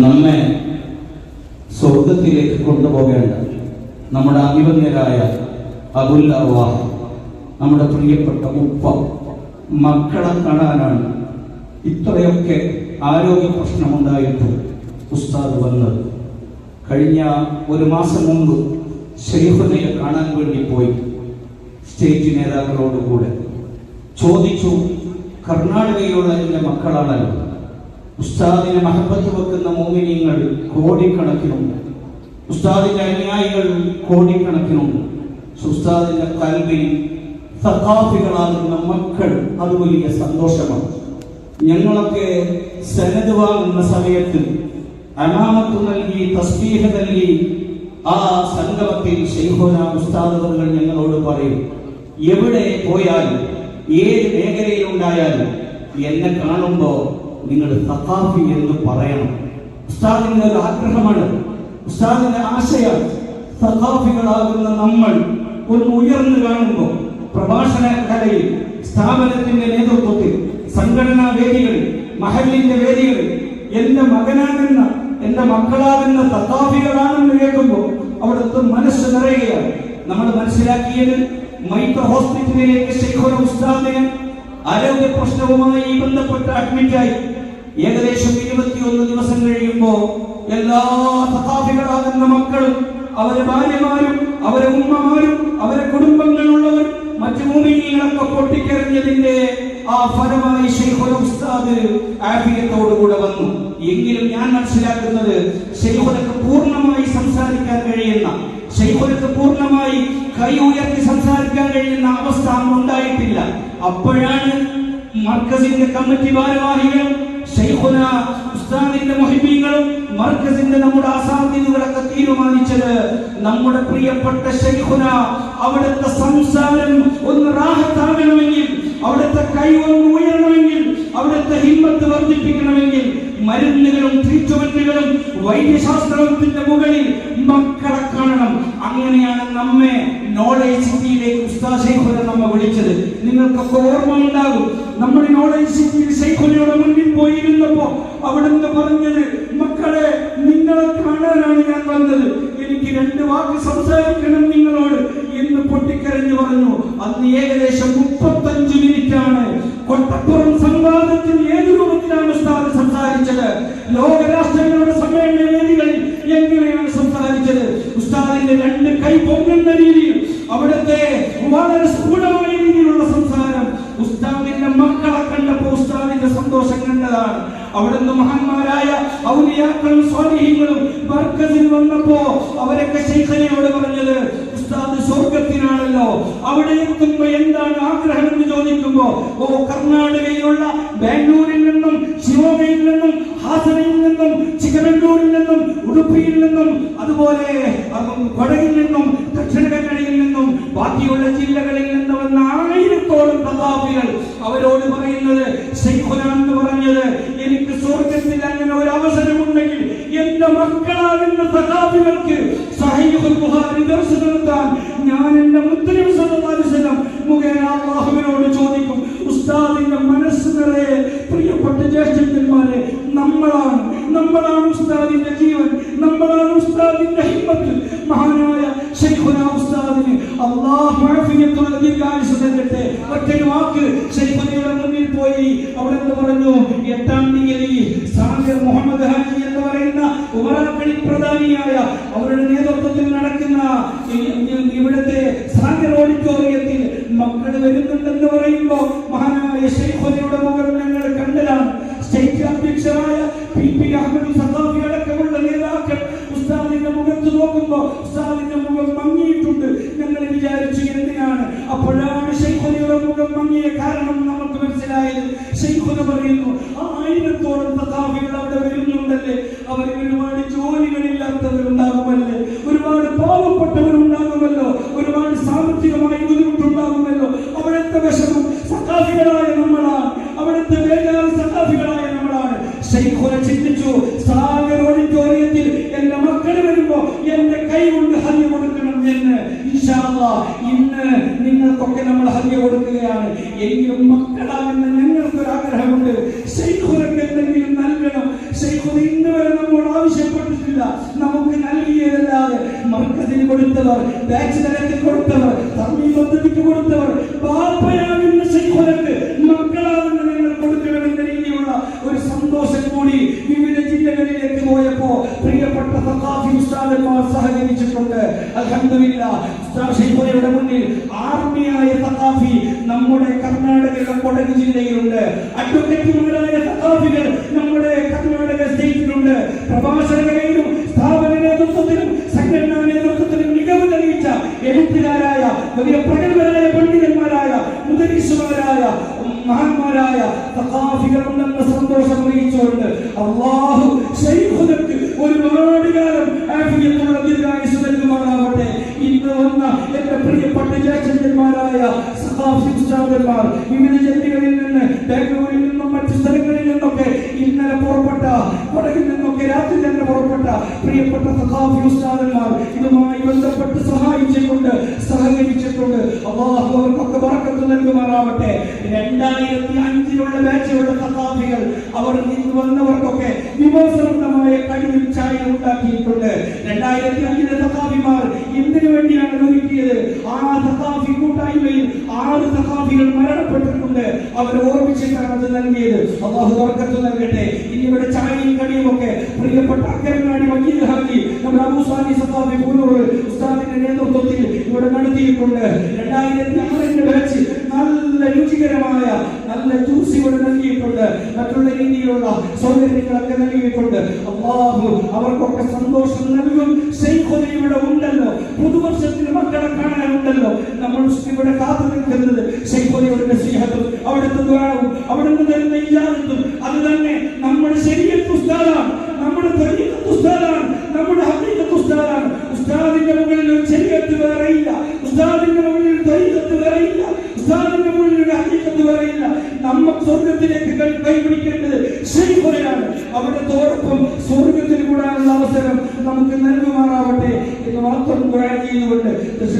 നമ്മെ സ്വർഗത്തിലേക്ക് കൊണ്ടുപോകേണ്ട നമ്മുടെ അഭിമന്യരായ അബുൽ നമ്മുടെ പ്രിയപ്പെട്ട ഉപ്പ മക്കളെ കാണാനാണ് ഇത്രയൊക്കെ ആരോഗ്യ പ്രശ്നമുണ്ടായിട്ടും ഉസ്താദ് വന്നത്. കഴിഞ്ഞ ഒരു മാസം മുമ്പ് ഷെയ്ഖുനയെ കാണാൻ വേണ്ടി പോയി സ്റ്റേറ്റ് നേതാക്കളോടുകൂടെ. ചോദിച്ചു കർണാടകയിലുള്ള എന്റെ മക്കളാണല്ലോ? ഉസ്താദിനെ മഹബത്ത് വെക്കുന്ന മോമിനിയങ്ങൾ കോടിക്കണക്കിനുണ്ട്. ഉസ്താദിന്റെ അനുയായികൾ കോടിക്കണക്കിനുണ്ട്. ഉസ്താദിന്റെ കൽവിൽ സഖാഫികളാകുന്ന മക്കൾ അത് വലിയ സന്തോഷമാണ്. ഞങ്ങളൊക്കെ സനത് വാങ്ങുന്ന സമയത്ത് അനാമത്ത് നൽകി തസ്ബീഹ് നൽകി ആ സംഗമത്തിൽ ശൈഹോന ഉസ്താദുകൾ ഞങ്ങളോട് പറയും എവിടെ പോയാലും ഏത് മേഖലയിലുണ്ടായാലും എന്നെ കാണുമ്പോ നിങ്ങൾ സഖാഫി എന്ന് പറയണം. ഉസ്താദിന്റെ ഒരു ആഗ്രഹമാണ്. ഉസ്താദിന്റെ ആശയം സഖാഫികളാകുന്ന നമ്മൾ ഒന്ന് ഉയർന്നു കാണുമ്പോൾ പ്രഭാഷണ കലയിൽ സ്ഥാപനത്തിന്റെ നേതൃത്വത്തിൽ സംഘടനാ വേദികളിൽ മഹലിന്റെ വേദികളിൽ എന്റെ മകനാകുന്ന എന്റെ മക്കളാകുന്ന തത്താഫികളാണെന്ന് കേൾക്കുമ്പോൾ അവിടുത്തെ മനസ്സ് നിറയുകയാണ്. നമ്മൾ മനസ്സിലാക്കിയത് മൈത്ര ഹോസ്പിറ്റലിലേക്ക് ശൈഖുന ഉസ്താദിനെ ആരോഗ്യ പ്രശ്നവുമായി ബന്ധപ്പെട്ട് അഡ്മിറ്റായി ഏകദേശം ഇരുപത്തിയൊന്ന് ദിവസം കഴിയുമ്പോ എല്ലാ തഥാപികളാകുന്ന മക്കളും അവരെ ഭാര്യമാരും അവരെ ഉമ്മമാരും അവരെ കുടുംബങ്ങളുള്ളവർ മറ്റു ഭൂമികളൊക്കെ പൊട്ടിക്കറിഞ്ഞതിന്റെ ആ ഫലമായി ശൈഖുൽ ഉസ്താദ് ആഫിയത്തോടുകൂടെ വന്നു. എങ്കിലും ഞാൻ മനസ്സിലാക്കുന്നത് ശൈഖുലക്ക് പൂർണമായി സംസാരിക്കാൻ കഴിയുന്ന ശൈഖുലക്ക് പൂർണമായി കൈ ഉയർത്തി സംസാരിക്കാൻ കഴിയുന്ന അവസ്ഥ അന്ന് ഉണ്ടായിട്ടില്ല. അപ്പോഴാണ് മർക്കസിന്റെ കമ്മിറ്റി ഭാരവാഹികളും ഉസ്താദിന്റെ മുഹിബീങ്ങളും മർക്കസിന്റെ നമ്മുടെ അസാധ്യതകളൊക്കെ തീരുമാനിച്ചത് നമ്മുടെ പ്രിയപ്പെട്ട ശൈഖുന അവിടുത്തെ സംസാരം ഒന്ന് റാഹത്താകണമെങ്കിൽ അവിടുത്തെ കൈ ഒന്ന് ഉയരണമെങ്കിൽ അവിടുത്തെ ഹിമ്മത്ത് വർദ്ധിപ്പിക്കണമെങ്കിൽ മരുന്നുകളും ട്രീറ്റ്മെന്റുകളും വൈദ്യശാസ്ത്രത്തിന്റെ മുകളിൽ മക്കളെ കാണണം. അങ്ങനെയാണ് നമ്മെ നോളേജ് സിറ്റിയിലേക്ക് ഉസ്താദ് ശൈഖുന നമ്മെ വിളിച്ചത്. നിങ്ങൾക്കൊക്കെ ഓർമ്മ ഉണ്ടാകും. നമ്മുടെ നോളേജ് സിറ്റിയിൽ ശൈഖുനയുടെ something. മഹാന്മാരായ ഔലിയാക്കളും സ്വാധീനങ്ങളും ബർക്കസിൽ വന്നപ്പോ അവരൊക്കെ ശൈഖനയോട് പറഞ്ഞത് ഉസ്താദ് സ്വർഗത്തിനാണല്ലോ. അവിടെ എത്തുമ്പോ എന്താണ് ആഗ്രഹം എന്ന് ചോദിക്കുമ്പോ ഓ കർണാടകയിലുള്ള ബാംഗ്ലൂരിൽ നിന്നും ശിവോഗയിൽ നിന്നും ഹാസനയിൽ നിന്നും ചിക്കമംഗ്ലൂരിൽ നിന്നും ഉടുപ്പിയിൽ നിന്നും അതുപോലെ അതും കൊടകിൽ നിന്നും ദക്ഷിണ കന്നഡയിൽ നിന്നും ബാക്കിയുള്ള ജില്ലകളിൽ നിന്ന് വന്ന ആയിരത്തോളം പ്രതാപികൾ അവരോട് പറയുന്നത് ഉസ്താദിന്റെ മനസ്സ് നിറയെ പ്രിയപ്പെട്ട ജ്യേഷ്ഠന്മാരെ നമ്മളാണ് നമ്മളാണ് ഉസ്താദിന്റെ ജീവൻ നമ്മളാണ് ഉസ്താദിന്റെ ഹിമ്മത്ത്. മഹാനായ ശൈഖുന ഉസ്താദിന് അള്ളാഹു ദീർഘായുസ് നൽകട്ടെ ഒറ്റൊരു വാക്ക്. ശൈഖുനയുടെ മുന്നിൽ പോയി. അവിടെ നിന്ന് പറഞ്ഞു എട്ടാം തീയതി സാഹിർ മുഹമ്മദ് ഹാജി എന്ന് പറയുന്ന ഉമറാക്കളി പ്രധാനിയായ അവരുടെ നേതൃത്വത്തിൽ നടക്കുന്ന ഇവിടുത്തെ സാഗർ ഓഡിറ്റോറിയത്തിൽ മക്കൾ വരുന്നുണ്ടെന്ന് പറയുമ്പോ അപ്പോഴാണ് ശൈഖുനയുടെ മുഖം മങ്ങിയ കാരണം നമുക്ക് മനസ്സിലായത്. ശൈഖുന പറയുന്നു ആയിരത്തോളം പ്രതാപികൾ അവിടെ വരുന്നുണ്ടല്ലേ? അവർക്ക് ഒരുപാട് ജോലികളില്ലാത്തവരുണ്ടാകുമല്ലേ? ഒരുപാട് പാവപ്പെട്ടവരുണ്ടാകുമല്ലോ? ഒരുപാട് സാമ്പത്തികമായി ബുദ്ധിമുട്ടുണ്ടാകുമല്ലോ? അവിടുത്തെ വിഷമം സഖാഫികളായ നമ്മളാണ്. അവിടുത്തെ വേദന സഖാഫികളായ നമ്മളാണ്. ശൈഖുന ചിന്തിച്ചു സാഗർ എന്റെ മക്കൾ വരുമ്പോ എന്റെ കൈ കൊണ്ട് ഹല്യ കൊടുക്കണം എന്ന്. ഇൻഷാ ഇന്ന് നമ്മൾ ഹല്യ കൊടുക്കുകയാണ്. എങ്കിലും മക്കളാകുന്ന ഞങ്ങൾക്കൊരു ആഗ്രഹമുണ്ട് ശൈഖുനക്ക് എന്തെങ്കിലും നൽകണം. ശൈഖുന ഇന്ന് വരെ നമ്മോട് നമുക്ക് നൽകിയതല്ലാതെ മർക്കത്തിന് കൊടുത്തവർ ബാച്ച് തലത്തിൽ കൊടുത്തവർ തമ്മി പദ്ധതിക്ക് കൊടുത്തവർ ബാപ്പയാകുന്ന ശൈഖുലക്ക് മക്കളാകുന്ന നിങ്ങൾ കൊടുക്കണമെന്ന രീതിയിലുള്ള ഒരു സന്തോഷം കൂടി വിവിധ ജില്ലകളിലേക്ക് പോയപ്പോ പ്രിയപ്പെട്ട സഖാഫി ഉസ്താദന്മാർ സഹകരിച്ചിട്ടുണ്ട്. ഉസ്താദ് ശൈഖുലയുടെ മുന്നിൽ ആർമിയായ സഖാഫി നമ്മുടെ കർണാടകയിലെ കൊടക് ജില്ലയിലുണ്ട്. അഡ്വക്കേറ്റുമാരായ സഖാഫികൾ നമ്മുടെ കർണാടക സ്റ്റേറ്റിലുണ്ട്. പ്രഭാഷകരെയും സ്ഥാപന നേതൃത്വത്തിലും സംഘടനാ നേതൃത്വത്തിലും മികവ് തെളിയിച്ച എഴുത്തുകാരായ വലിയ പ്രഗത്ഭരായ പണ്ഡിതന്മാരായ മുദരീസുമാരായ മഹാന്മാരായ സഖാഫികളുണ്ടെന്ന സന്തോഷം അറിയിച്ചുകൊണ്ട് അള്ളാഹു ശൈഖുദക്ക് ഉസ്താദന്മാർ വിവിധ ജില്ലകളിൽ നിന്ന് ബാംഗ്ലൂരിൽ നിന്നും മറ്റു സ്ഥലങ്ങളിൽ നിന്നൊക്കെ ഇന്നലെ പുറപ്പെട്ട വടകിൽ നിന്നൊക്കെ രാത്രി തന്നെ പുറപ്പെട്ട പ്രിയപ്പെട്ട സഖാഫി ഉസ്താദന്മാർ ഇതുമായി ബന്ധപ്പെട്ട് സഹായിച്ചിട്ടുണ്ട് സഹകരിച്ചിട്ടുണ്ട്. അള്ളാഹു അവർക്കൊക്കെ പറക്കത്ത് നൽകുമാറാവട്ടെ. രണ്ടായിരത്തി അഞ്ചിലുള്ള ബാച്ചിലുള്ള സഹാഫികൾ അവർ ഇന്ന് വന്നവർക്കൊക്കെ വിമോചനമായ കടിയും ചായ ഉണ്ടാക്കിയിട്ടുണ്ട്. രണ്ടായിരത്തി അഞ്ചിലെ സഖാഫിമാർ എന്തിനു വേണ്ടിയാണ് ഒരുക്കിയത് ആ സഖാഫി കൂട്ടായ്മയിൽ ആറ് സഖാഫികൾ മരണപ്പെട്ടിട്ടുണ്ട്. അവർ ഓർമ്മിച്ചിട്ടാണ് അത് നൽകിയത്. അള്ളാഹു വർക്കത്ത് നൽകട്ടെ. ഇനി ഇവിടെ ചായയും കടിയും ഒക്കെ പ്രിയപ്പെട്ട അക്കരങ്ങാടി വക്കീൽ ഹാജി. നമ്മുടെ അബൂസാനി സഖാഫി പൂനൂർ ഉസ്താദിന്റെ നേതൃത്വത്തിൽ ഇവിടെ നടത്തിയിട്ടുണ്ട്. രണ്ടായിരത്തി ആറിന്റെ ബാച്ച് നല്ല രുചികരമായ നല്ല ജ്യൂസ് ഇവിടെ നൽകിയിട്ടുണ്ട് മറ്റുള്ള രീതിയിലുള്ള സൗകര്യങ്ങളൊക്കെ നൽകിയിട്ടുണ്ട്. അള്ളാഹു അവർക്കൊക്കെ സന്തോഷം നൽകും. ശൈഖുന ഇവിടെ ഉണ്ടല്ലോ. പുതുവർഷത്തിൽ മക്കളെ കാണാനുണ്ടല്ലോ. നമ്മൾ ഇവിടെ കാത്തു നിൽക്കുന്നത് ശൈഖുനയുടെ സ്നേഹത്തും അവിടുത്തെ ദ്വാരവും അവിടുന്ന് തരുന്ന ഇജാദത്തും അത് തന്നെ നമ്മുടെ നമ്മൾ സ്വർഗത്തിലേക്ക് കൈപിടിക്കേണ്ടത് അവരുടെ തോടൊപ്പം സ്വർഗത്തിൽ കൂടാനുള്ള അവസരം നമുക്ക് നൽകുമാറാവട്ടെ എന്ന് മാത്രം ചെയ്തുകൊണ്ട്